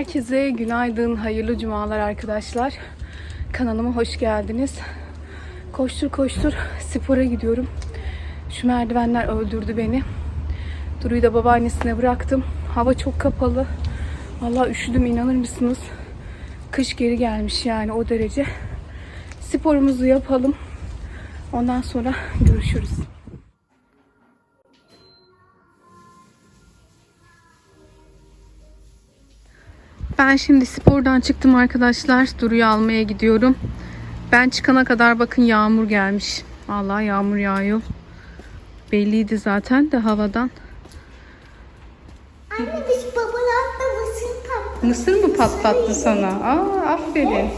Herkese günaydın, hayırlı cumalar arkadaşlar. Kanalıma hoş geldiniz. Koştur koştur spora gidiyorum. Şu merdivenler öldürdü beni. Duru'yu da babaannesine bıraktım. Hava çok kapalı. Vallahi üşüdüm inanır mısınız? Kış geri gelmiş yani o derece. Sporumuzu yapalım. Ondan sonra görüşürüz. Ben şimdi spordan çıktım arkadaşlar. Duru'yu almaya gidiyorum. Ben çıkana kadar bakın yağmur gelmiş. Vallahi yağmur yağıyor. Belliydi zaten de havadan. Anne biz babalarla mısır tatlı. Mısır mı patlattı sana? Aa aferin.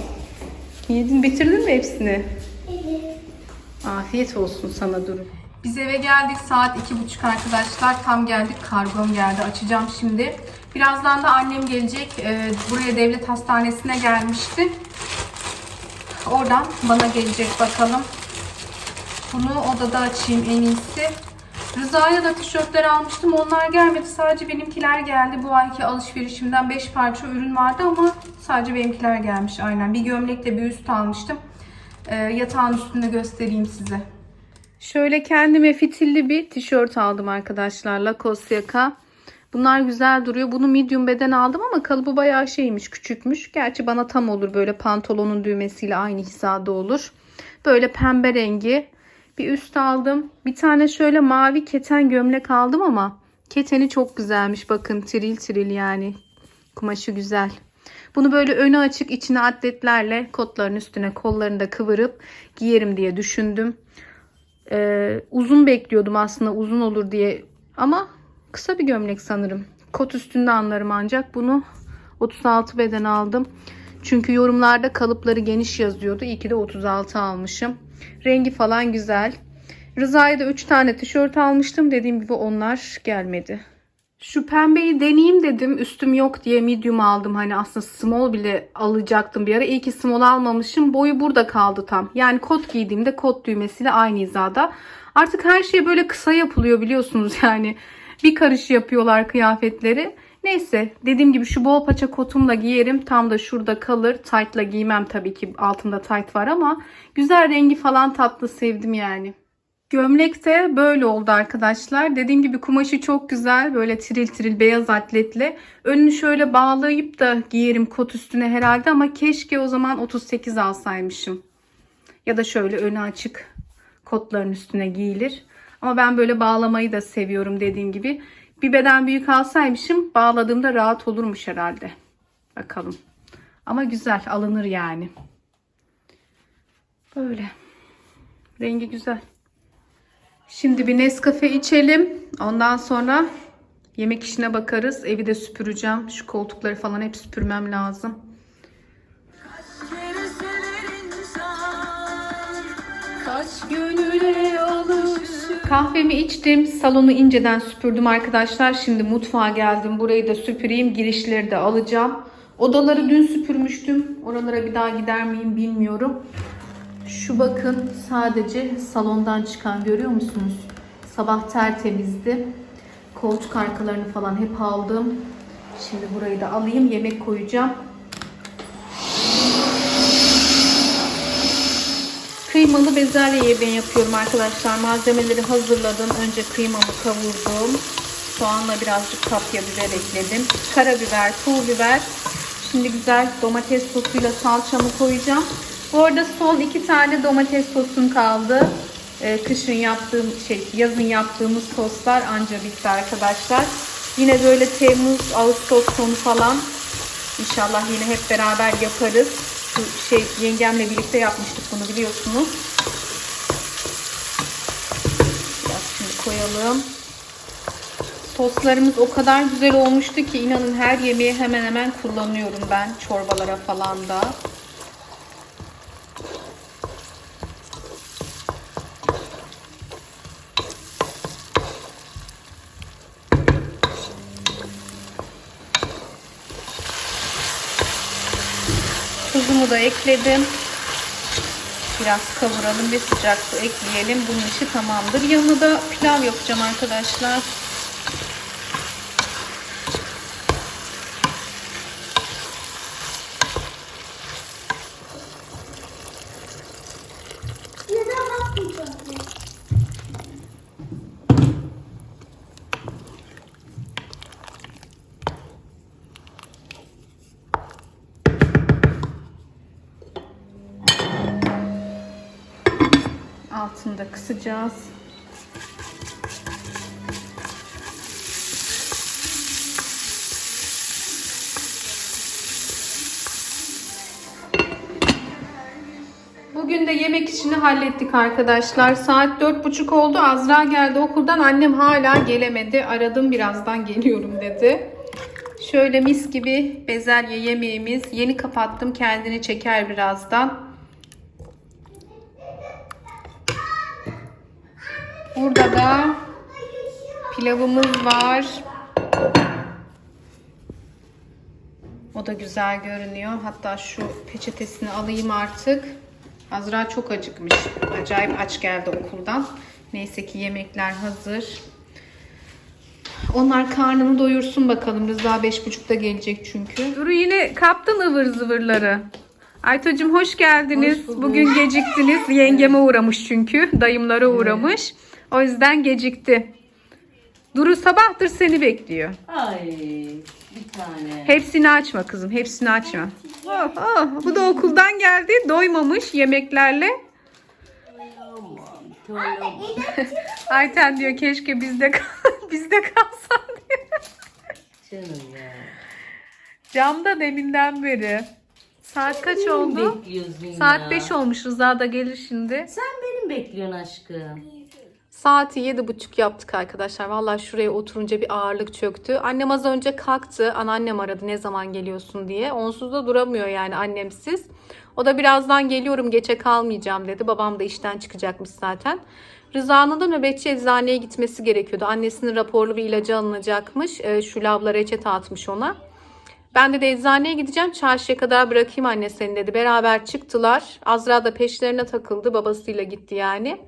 Yedin bitirdin mi hepsini? Evet. Afiyet olsun sana Duru. Biz eve geldik saat iki buçuk arkadaşlar. Tam geldik kargom geldi. Açacağım şimdi. Birazdan da annem gelecek. Ee, buraya devlet hastanesine gelmişti. Oradan bana gelecek bakalım. Bunu odada açayım en iyisi. Rıza'ya da tişörtler almıştım. Onlar gelmedi. Sadece benimkiler geldi. Bu ayki alışverişimden 5 parça ürün vardı ama sadece benimkiler gelmiş aynen. Bir gömlekle bir üst almıştım. Ee, yatağın üstünde göstereyim size. Şöyle kendime fitilli bir tişört aldım arkadaşlar. Lacoste yaka. Bunlar güzel duruyor. Bunu medium beden aldım ama kalıbı bayağı şeymiş, küçükmüş. Gerçi bana tam olur böyle pantolonun düğmesiyle aynı hizada olur. Böyle pembe rengi bir üst aldım. Bir tane şöyle mavi keten gömlek aldım ama keteni çok güzelmiş. Bakın tril tril yani. Kumaşı güzel. Bunu böyle önü açık içine atletlerle kotların üstüne kollarını da kıvırıp giyerim diye düşündüm. Ee, uzun bekliyordum aslında uzun olur diye ama kısa bir gömlek sanırım. Kot üstünde anlarım ancak bunu 36 beden aldım. Çünkü yorumlarda kalıpları geniş yazıyordu. İyi ki de 36 almışım. Rengi falan güzel. Rıza'ya da 3 tane tişört almıştım. Dediğim gibi onlar gelmedi. Şu pembeyi deneyeyim dedim. Üstüm yok diye medium aldım. Hani aslında small bile alacaktım bir ara. İyi ki small almamışım. Boyu burada kaldı tam. Yani kot giydiğimde kot düğmesiyle aynı hizada. Artık her şey böyle kısa yapılıyor biliyorsunuz yani. Bir karış yapıyorlar kıyafetleri. Neyse dediğim gibi şu bol paça kotumla giyerim. Tam da şurada kalır. Tight'la giymem tabii ki. Altında tight var ama güzel rengi falan tatlı sevdim yani. Gömlek de böyle oldu arkadaşlar. Dediğim gibi kumaşı çok güzel. Böyle tril tril beyaz atletli. Önünü şöyle bağlayıp da giyerim kot üstüne herhalde ama keşke o zaman 38 alsaymışım. Ya da şöyle önü açık kotların üstüne giyilir. Ama ben böyle bağlamayı da seviyorum dediğim gibi. Bir beden büyük alsaymışım bağladığımda rahat olurmuş herhalde. Bakalım. Ama güzel alınır yani. Böyle. Rengi güzel. Şimdi bir Nescafe içelim. Ondan sonra yemek işine bakarız. Evi de süpüreceğim. Şu koltukları falan hep süpürmem lazım. Kaç gönüle alışır. Kahvemi içtim. Salonu inceden süpürdüm arkadaşlar. Şimdi mutfağa geldim. Burayı da süpüreyim. Girişleri de alacağım. Odaları dün süpürmüştüm. Oralara bir daha gider miyim bilmiyorum. Şu bakın sadece salondan çıkan görüyor musunuz? Sabah tertemizdi. Koltuk arkalarını falan hep aldım. Şimdi burayı da alayım. Yemek koyacağım. Kıymalı bezelye yemeği yapıyorum arkadaşlar. Malzemeleri hazırladım. Önce kıymamı kavurdum. Soğanla birazcık kapya biber ekledim. Karabiber, pul biber. Şimdi güzel domates sosuyla salçamı koyacağım. Bu arada son iki tane domates sosum kaldı. Ee, kışın yaptığım şey, yazın yaptığımız soslar anca bitti arkadaşlar. Yine böyle Temmuz, Ağustos sonu falan İnşallah yine hep beraber yaparız. Şey yengemle birlikte yapmıştık bunu biliyorsunuz. Biraz şimdi koyalım. Soslarımız o kadar güzel olmuştu ki inanın her yemeği hemen hemen kullanıyorum ben çorbalara falan da ekledim. Biraz kavuralım ve sıcak su ekleyelim. Bunun işi tamamdır. Yanına da pilav yapacağım arkadaşlar. Altını da kısacağız. Bugün de yemek işini hallettik arkadaşlar. Saat dört buçuk oldu. Azra geldi okuldan. Annem hala gelemedi. Aradım birazdan geliyorum dedi. Şöyle mis gibi bezelye yemeğimiz. Yeni kapattım. Kendini çeker birazdan. Burada da pilavımız var. O da güzel görünüyor. Hatta şu peçetesini alayım artık. Azra çok acıkmış. Acayip aç geldi okuldan. Neyse ki yemekler hazır. Onlar karnını doyursun bakalım. Rıza beş buçukta gelecek çünkü. Duru yine kaptın ıvır zıvırları. Aytacığım hoş geldiniz. Bugün geciktiniz. Yengeme uğramış çünkü. Dayımlara uğramış. O yüzden gecikti. Duru sabahtır seni bekliyor. Ay bir tane. Hepsini açma kızım. Hepsini açma. Oh, oh. Bu da okuldan geldi. Doymamış yemeklerle. Ayten diyor keşke bizde bizde kalsan diyor. Canım ya. Camda deminden beri. Saat kaç oldu? Saat ya. 5 olmuş. Rıza da gelir şimdi. Sen benim bekliyorsun aşkım. Saati yedi buçuk yaptık arkadaşlar. Vallahi şuraya oturunca bir ağırlık çöktü. Annem az önce kalktı. Anneannem aradı ne zaman geliyorsun diye. Onsuz da duramıyor yani annemsiz. O da birazdan geliyorum geçe kalmayacağım dedi. Babam da işten çıkacakmış zaten. Rıza'nın da nöbetçi eczaneye gitmesi gerekiyordu. Annesinin raporlu bir ilacı alınacakmış. Ee, Şu labla reçete atmış ona. Ben de, de eczaneye gideceğim. Çarşıya kadar bırakayım anne seni dedi. Beraber çıktılar. Azra da peşlerine takıldı. Babasıyla gitti yani.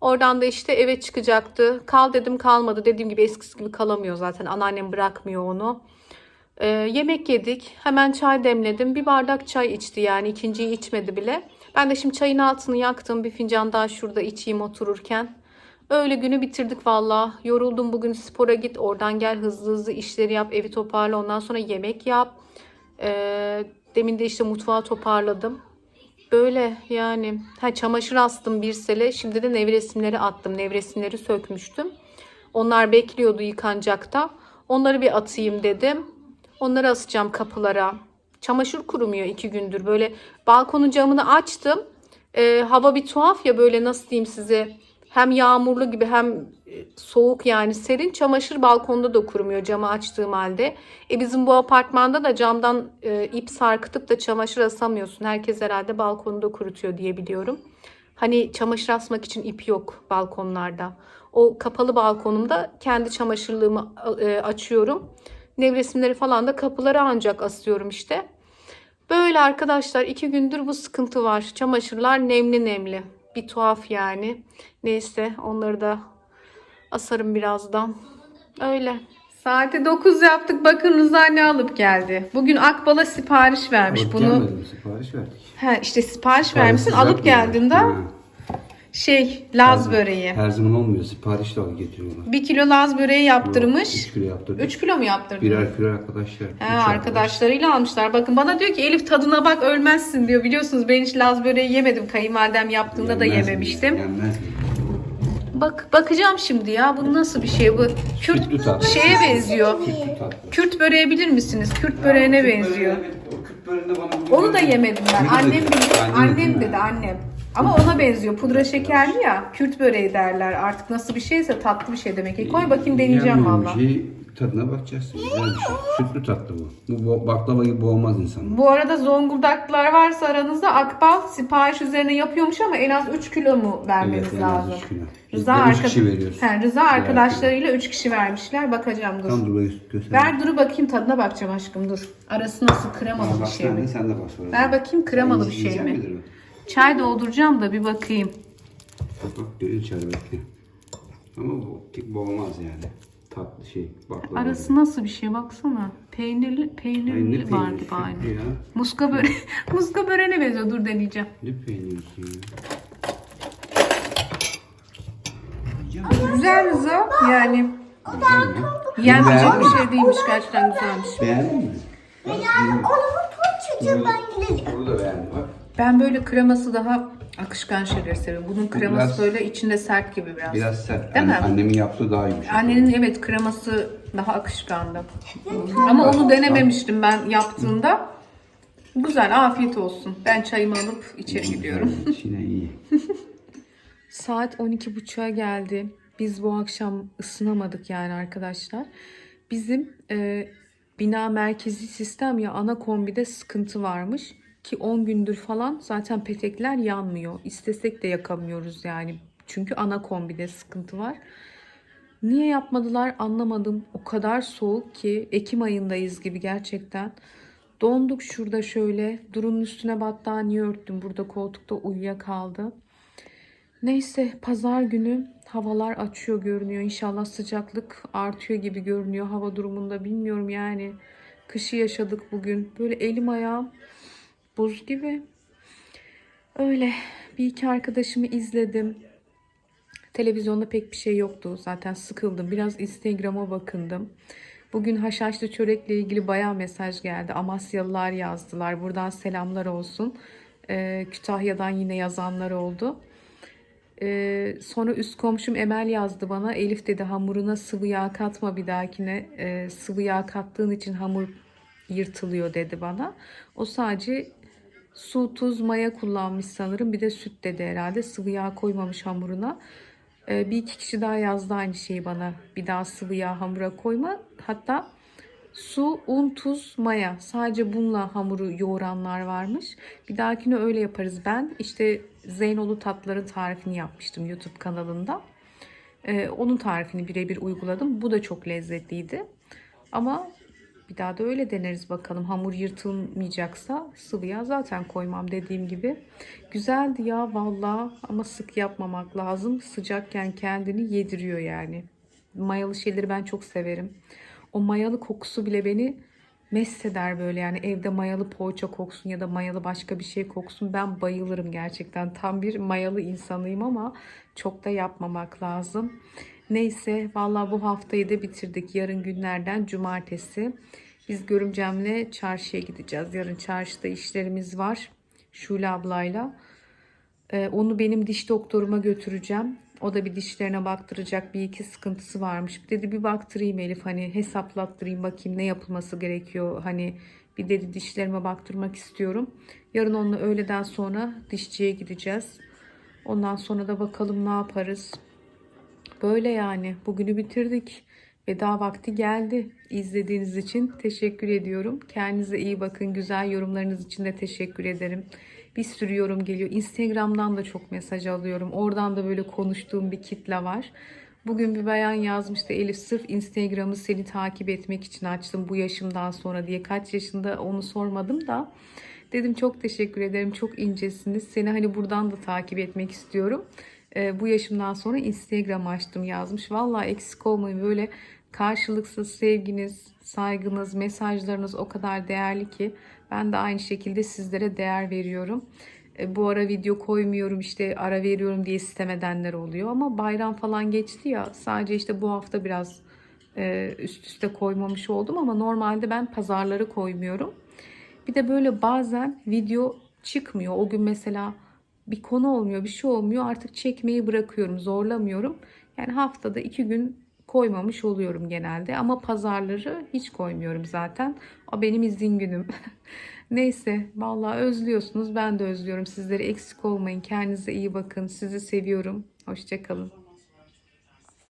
Oradan da işte eve çıkacaktı. Kal dedim kalmadı. Dediğim gibi eskisi gibi kalamıyor zaten. Anneannem bırakmıyor onu. Ee, yemek yedik. Hemen çay demledim. Bir bardak çay içti yani. ikinciyi içmedi bile. Ben de şimdi çayın altını yaktım. Bir fincan daha şurada içeyim otururken. Öyle günü bitirdik valla. Yoruldum bugün spora git. Oradan gel hızlı hızlı işleri yap. Evi toparla. Ondan sonra yemek yap. Ee, demin de işte mutfağı toparladım. Böyle yani. Ha, çamaşır astım bir sele. Şimdi de nevresimleri attım. Nevresimleri sökmüştüm. Onlar bekliyordu yıkanacakta. Onları bir atayım dedim. Onları asacağım kapılara. Çamaşır kurumuyor iki gündür. Böyle balkonun camını açtım. Ee, hava bir tuhaf ya böyle nasıl diyeyim size. Hem yağmurlu gibi hem e, soğuk yani serin. Çamaşır balkonda da kurumuyor camı açtığım halde. E bizim bu apartmanda da camdan e, ip sarkıtıp da çamaşır asamıyorsun. Herkes herhalde balkonda kurutuyor diye biliyorum. Hani çamaşır asmak için ip yok balkonlarda. O kapalı balkonumda kendi çamaşırlığımı e, açıyorum. Nevresimleri falan da kapılara ancak asıyorum işte. Böyle arkadaşlar iki gündür bu sıkıntı var. Çamaşırlar nemli nemli. Bir tuhaf yani. Neyse onları da asarım birazdan. Öyle. Saati 9 yaptık. Bakın Rıza ne alıp geldi. Bugün Akbal'a sipariş vermiş. Alıp Bunu gelmedim, sipariş verdik. He işte sipariş vermişsin. Siparişsiz Alıp geldiğinde Ha, şey Laz her- böreği. Her zaman olmuyor. Sipariş de getiriyorlar. Bir kilo Laz böreği yaptırmış. 3 kilo yaptırdık. 3 kilo mu yaptırdın? Birer kilo arkadaşlar. He, arkadaşlarıyla almışlar. Bakın bana diyor ki Elif tadına bak ölmezsin diyor. Biliyorsunuz ben hiç Laz böreği yemedim. Kayınvalidem yaptığında da Yenmez mi? yememiştim. Yenmez mi? Bak bakacağım şimdi ya. Bu nasıl bir şey bu? Kürt tatlı. şeye benziyor. Tatlı. Kürt böreği bilir misiniz? Kürt böreğine benziyor. O Kürt böreğinde bana bugün- Onu da yemedim ben. Annem bilir. Annem Annem dedi. dedi annem. Ama ona benziyor. Pudra şekerli ya. Kürt böreği derler. Artık nasıl bir şeyse tatlı bir şey demek ki. Koy bakayım deneyeceğim valla. şey tadına bakacaksın. Güzel bir şey. Sütlü tatlı bu. Bu bo- baklava gibi boğmaz insanı. Bu arada Zonguldaklılar varsa aranızda Akbal sipariş üzerine yapıyormuş ama en az 3 kilo mu vermeniz lazım? üç kilo. Rıza, Biz de üç arka- kişi veriyoruz. He, Rıza arkadaşlarıyla 3 kişi vermişler. Bakacağım dur. Tam dur bak, göster. Ver duru bakayım tadına bakacağım aşkım dur. Arası nasıl kremalı bir şey mi? Sen de bak sonra. Ver bakayım kremalı bir şey yiyecek mi? Çay dolduracağım da bir bakayım. Bak bak görün içeri bekle. Ama bu pek boğmaz yani. Tatlı şey. Baklava. Arası nasıl bir şey baksana. Peynirli peynirli Ay, ne var peyniri, gibi aynı. ya. Muska böre muska böreğine benziyor. Dur deneyeceğim. Ne peyniri ki ya? Güzel Rıza. Yani mi? yenmeyecek bir şey değilmiş. Gerçekten güzelmiş. Beğendin mi? Ya onu tut çocuğum ben gidelim. Bunu da beğendim bak. Ben böyle kreması daha Akışkan şeyleri seviyorum. Bunun Bu kreması biraz- böyle içinde sert gibi biraz. Biraz sert. Değil mi? Anne- Annemin yaptığı daha yumuşak. Annenin evet kreması daha akışkandı. Ama onu denememiştim ben yaptığında. Güzel, afiyet olsun. Ben çayımı alıp içeri gidiyorum. İçine iyi. Saat 12.30'a geldi. Biz bu akşam ısınamadık yani arkadaşlar. Bizim e, bina merkezi sistem ya ana kombide sıkıntı varmış. Ki 10 gündür falan zaten petekler yanmıyor. İstesek de yakamıyoruz yani. Çünkü ana kombide sıkıntı var. Niye yapmadılar anlamadım. O kadar soğuk ki Ekim ayındayız gibi gerçekten. Donduk şurada şöyle. Durun üstüne battaniye örttüm. Burada koltukta uyuyakaldı. Neyse pazar günü havalar açıyor görünüyor. İnşallah sıcaklık artıyor gibi görünüyor. Hava durumunda bilmiyorum yani. Kışı yaşadık bugün. Böyle elim ayağım buz gibi. Öyle bir iki arkadaşımı izledim. Televizyonda pek bir şey yoktu. Zaten sıkıldım. Biraz Instagram'a bakındım. Bugün haşhaşlı çörekle ilgili bayağı mesaj geldi. Amasyalılar yazdılar. Buradan selamlar olsun. Ee, Kütahya'dan yine yazanlar oldu. Ee, sonra üst komşum Emel yazdı bana. Elif dedi hamuruna sıvı yağ katma bir dahakine. Ee, sıvı yağ kattığın için hamur yırtılıyor dedi bana. O sadece su, tuz, maya kullanmış sanırım. Bir de süt dedi herhalde. Sıvı yağ koymamış hamuruna. Ee, bir iki kişi daha yazdı aynı şeyi bana. Bir daha sıvı yağ hamura koyma. Hatta su, un, tuz, maya. Sadece bununla hamuru yoğuranlar varmış. Bir dahakine öyle yaparız. Ben işte Zeynolu tatların tarifini yapmıştım YouTube kanalında. Ee, onun tarifini birebir uyguladım. Bu da çok lezzetliydi. Ama bir daha da öyle deneriz bakalım. Hamur yırtılmayacaksa sıvı yağ zaten koymam dediğim gibi. Güzeldi ya valla ama sık yapmamak lazım. Sıcakken kendini yediriyor yani. Mayalı şeyleri ben çok severim. O mayalı kokusu bile beni mest eder böyle yani evde mayalı poğaça koksun ya da mayalı başka bir şey koksun ben bayılırım gerçekten. Tam bir mayalı insanıyım ama çok da yapmamak lazım. Neyse valla bu haftayı da bitirdik. Yarın günlerden cumartesi. Biz görümcemle çarşıya gideceğiz. Yarın çarşıda işlerimiz var. Şule ablayla. Ee, onu benim diş doktoruma götüreceğim. O da bir dişlerine baktıracak bir iki sıkıntısı varmış. Dedi bir baktırayım Elif hani hesaplattırayım bakayım ne yapılması gerekiyor. Hani bir dedi dişlerime baktırmak istiyorum. Yarın onunla öğleden sonra dişçiye gideceğiz. Ondan sonra da bakalım ne yaparız. Böyle yani bugünü bitirdik. Veda vakti geldi. İzlediğiniz için teşekkür ediyorum. Kendinize iyi bakın. Güzel yorumlarınız için de teşekkür ederim. Bir sürü yorum geliyor. Instagram'dan da çok mesaj alıyorum. Oradan da böyle konuştuğum bir kitle var. Bugün bir bayan yazmıştı Elif sırf Instagram'ı seni takip etmek için açtım bu yaşımdan sonra diye. Kaç yaşında onu sormadım da. Dedim çok teşekkür ederim. Çok incesiniz. Seni hani buradan da takip etmek istiyorum. Ee, bu yaşımdan sonra Instagram açtım yazmış. Vallahi eksik olmayın böyle karşılıksız sevginiz, saygınız, mesajlarınız o kadar değerli ki ben de aynı şekilde sizlere değer veriyorum. E, bu ara video koymuyorum işte ara veriyorum diye sistem edenler oluyor ama bayram falan geçti ya sadece işte bu hafta biraz e, üst üste koymamış oldum ama normalde ben pazarları koymuyorum. Bir de böyle bazen video çıkmıyor. O gün mesela bir konu olmuyor, bir şey olmuyor. Artık çekmeyi bırakıyorum, zorlamıyorum. Yani haftada iki gün koymamış oluyorum genelde. Ama pazarları hiç koymuyorum zaten. O benim izin günüm. Neyse, vallahi özlüyorsunuz. Ben de özlüyorum. Sizleri eksik olmayın. Kendinize iyi bakın. Sizi seviyorum. Hoşçakalın.